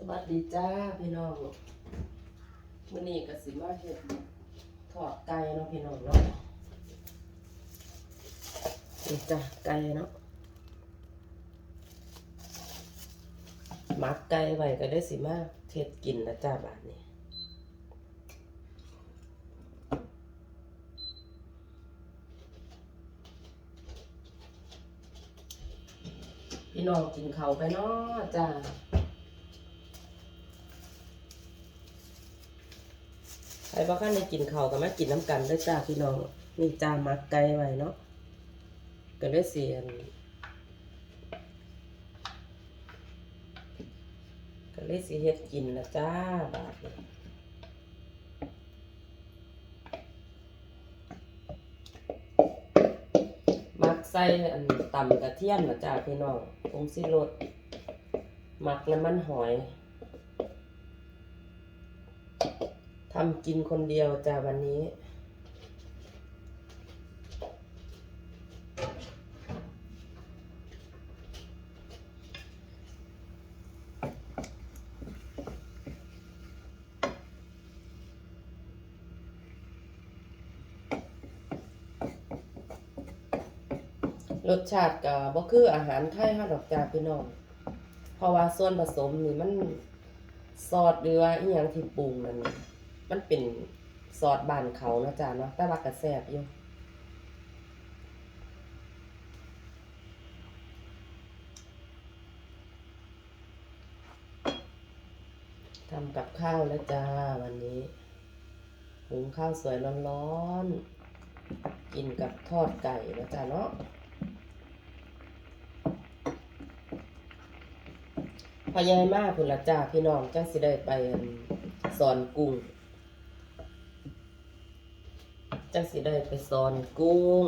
สวัสดีจ้าพี่น้องมื้อนี้ก็สิมาเฮ็ดทอดไก่เนาะพี่น้องเนาะนี่จ้ะไก่เนาะหมักไก่ไว้ก็ได้สิมาเฮ็ดกินนะจ้าบาดนี้พี่น้องกินเขาไปเนาะจ้า ใครบ่คันได้กินเข้าวก็มากินน้ำกันด้อจ้าพี่น้องนี่จ้ามักไก่ไว้เนาะก็ได้เสียนก็เลยสิเฮ็ดกินละจ้าบาดนี้มักใส่อันต่ำกระเทียมละจ้าพี่น้องผงสิรสมักน้ำมันหอย ทำกินคนเดียวจ้าวันนี้ รสชาติก็บ่คืออาหารไทยเฮาดอกจ้าพี่น้อง เพราะว่าส่วนผสมนี่มันซอสหรือว่าอีหยังที่ปรุงนั่น มันเป็นซอสบานเขาเนาะจ้าเนาะแต่ว่าก็แซบอยู่ทำกับข้าวแล้วจ้าวันนี้หุงข้าวสวยร้อนๆ กินกับทอดไก่นะจ้าเนาะพยายมากพุ่นละจ้าพี่น้องจังสิได้ไปสอนกุ้ง จังสิได้ไปสอนกุ้ง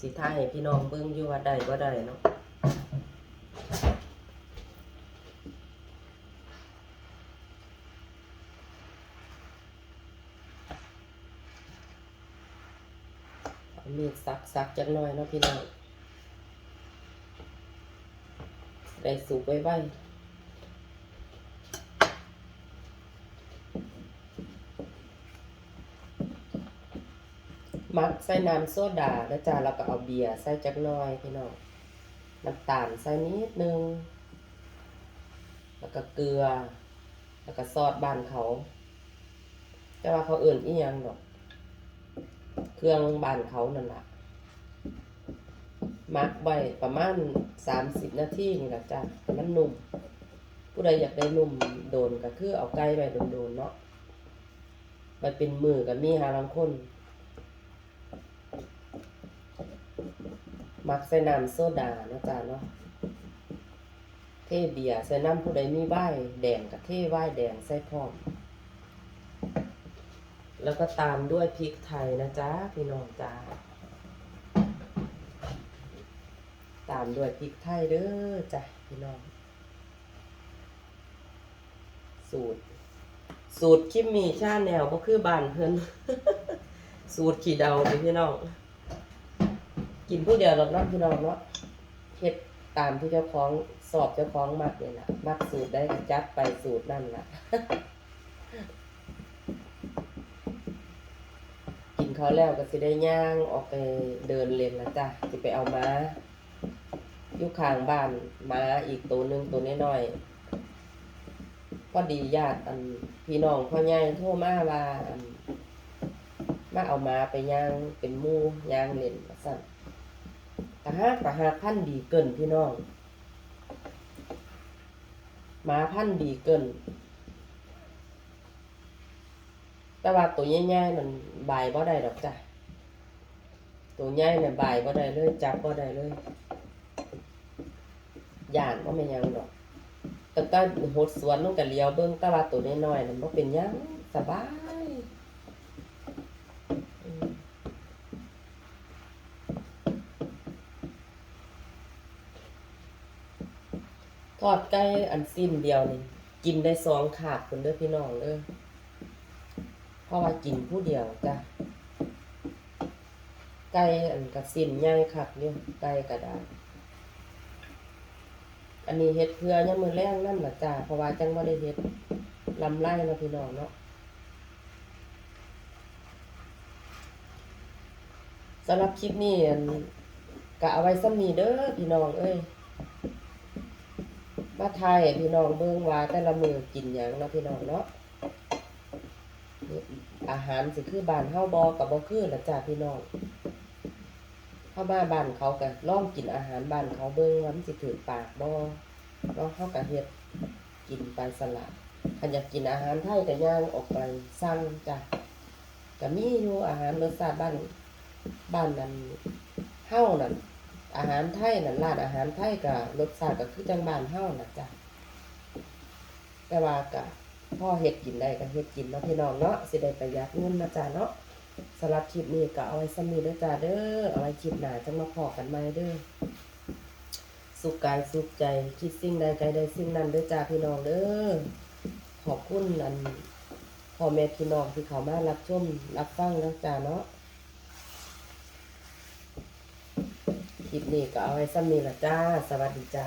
สิท่ายให้พี่น้องเบิ่งอยู่ว่าได้บ่ได้เนาะเอมีดสักสักจักหน่อยเนาะพี่น้องได้สุกไว้ไว้ มักใส่น้ำโซดาแล้วจ้าแล้วก็เอาเบียร์ใส่จักหน่อยพี่น้องน้ำตาลใส่นิดนึง แล้วก็เกลือ แล้วก็ซอสบ้านเขา แต่ว่าเขาเอื่นอีหยังดอก เครื่องบ้านเขานั่นแหละมักไว้ประมาณสามสิบนาทีนี่แหละจ้ะมันนุ่ม ผู้ใดอยากได้นุ่มโดนก็คือเอาไก่ไปโดนๆเนาะไปเป็นมือกับมีหาลังคน มักใส่น้ำโซดาเนาะจ้ะเนาะเทเบียร์ใส่น้ำผู้ใดมีใบแดงกับเทใบแดงใส่พร้อม แล้วก็ตามด้วยพริกไทยนะจ๊ะพี่น้องจ้าตามด้วยพริกไทยเด้อจ้ะพี่น้อง สูตร สูตรคิมมี่ชาแนวก็คือบ้านเพิ่นสูตรขี่เดาพี่น้อง กินผู้เดียวหรอกเนาะพี่น้องเนาะเฮ็ดตามที่เจ้าของสอบเจ้าของมักเลยล่ะมักสูตรได้ก็จัดไปสูตรนั่นล่ะกินเขาแล้วก็สิได้ย่างออกไปเดินเล่นล้วจ้ะสิไปเอาม้าอยู่ข้างบ้านม้าอีกตัวหนึ่งตัวน้อยๆพอดีญาติอันพี่น้องพ่อใหญ่โทรมาว่ามาเอาม้าไปย่างเป็นมู่ย่างเล่นว่าซั่น กะฮักกะฮักพันดีเกินพี่น้องมาพันดีเกิน แต่ว่าตัวใหญ่ๆนั่นบายบ่ได้ดอกจ้ะ ตัวใหญ่น่ะบายบ่ได้เลย จับบ่ได้เลยย่านบ่แม่ยังดอกแต่ก็หดสวนลงก็เลี้ยวเบิ่งแต่ว่าตัวน้อยๆนั่นบ่เป็นยังสบาย อดไก่อันสิ้นเดียวนี่กินได้สองขาบพุ่นเด้อพี่น้องเด้อเพราะว่ากินผู้เดียวจ้ะไก่อันกระสินใหญ่คักอยู่ไก่กระดาษอันนี้เฮ็ดเพื่อยามมื้อแรงนั่นหละจ้าเพราะว่าจังบ่ได้เฮ็ดลำไรเนาพี่น้องเนาะสำหรับคลิปนี้ก็เอาไว้ซ้ำนี้เด้อพี่น้องเอ้ย มาทยพี่น้องเบิ่งว่าแต่ละมือกินหยังเนาะพี่น้องเนาะอาหารสิคือบ้านเฮาบ่ก็บ่คือละจ้าพี่น้องเข้ามาบ้านเขาก็ลองกินอาหารบ้านเขาเบิ่งว่ามันสิถูกปากบ่เนาะเฮาก็เฮ็ดกินไปสลัดคันอยากกินอาหารไทยก็ย่างออกไปสั่งจ้ะก็มีอยู่อาหารรสชาติบ้านบ้านนั้นเฮานั่น อาหารไทยนั่นร้านอาหารไทยก็รสชาติก็คือจังบ้านเฮานะจ้ะแต่ว่าก็พ่อเฮ็ดกินได้ก็เฮ็ดกินเนาะพี่น้องเนาะสิได้ประหยัดเงินนะจ้ะเนาะสำหรับคลิปนี้ก็เอาไว้ซ้ำนี้เด้อจ้าเด้อเอาไว้คลิปหน้าจังมาพอกันใหม่เด้อสุขกายสุขใจคิดสิ่งใดใจใดสิ่งนั้นด้อจ้าพี่น้องเด้อขอบคุณอันพ่อแม่พี่น้องที่เขามารับชมรับฟังนะจ้าเนาะ ลิปนี้ก็เอาไว้ซ้ำนี้ละจ้า สวัสดีจ้า